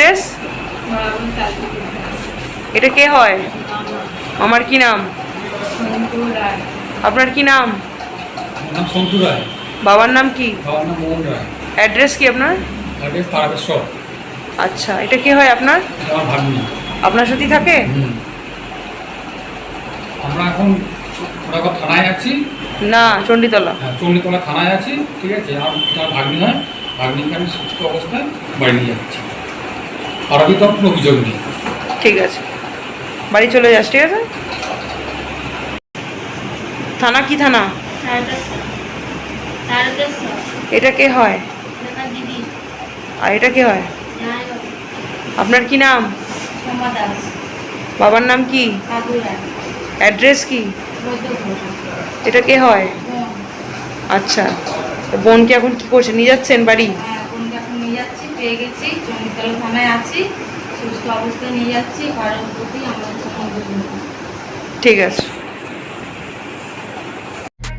Address এটা কে হয়? আমার কি নাম? আপনার কি নাম? বাবার নাম কি? অ্যাড্রেস কি আপনার? আচ্ছা এটা কে হয় আপনার? আপনার সাথেই থাকে? হুম। আমরা এখন থানায় আছি। না চণ্ডীতলা। হ্যাঁ চণ্ডীতলা থানায় আছি ঠিক আছে? আর আমার ভাগ্নি হয়। ভাগ্নিকে আমি সুস্থ অবস্থায় বাড়ি নিয়ে যাচ্ছি। আরবি তখন অভিযোগ নেই। ঠিক আছে। বাড়ি চলে যাস, ঠিক আছে? থানা কি থানা? এটা কে হয়? আর এটা কে হয়? আপনার কি নাম? বাবার নাম কি? অ্যাড্রেস কি? এটা কে হয়? আচ্ছা বোনকে এখন কি করছে? নিয়ে যাচ্ছেন বাড়ি হ্যাঁ, বোনকে এখন নিয়ে যাচ্ছি পেয়ে গেছি জমিতলা থানায় আছি সুস্থ অবস্থায় নিয়ে যাচ্ছি কারোর প্রতি নেই। ঠিক আছে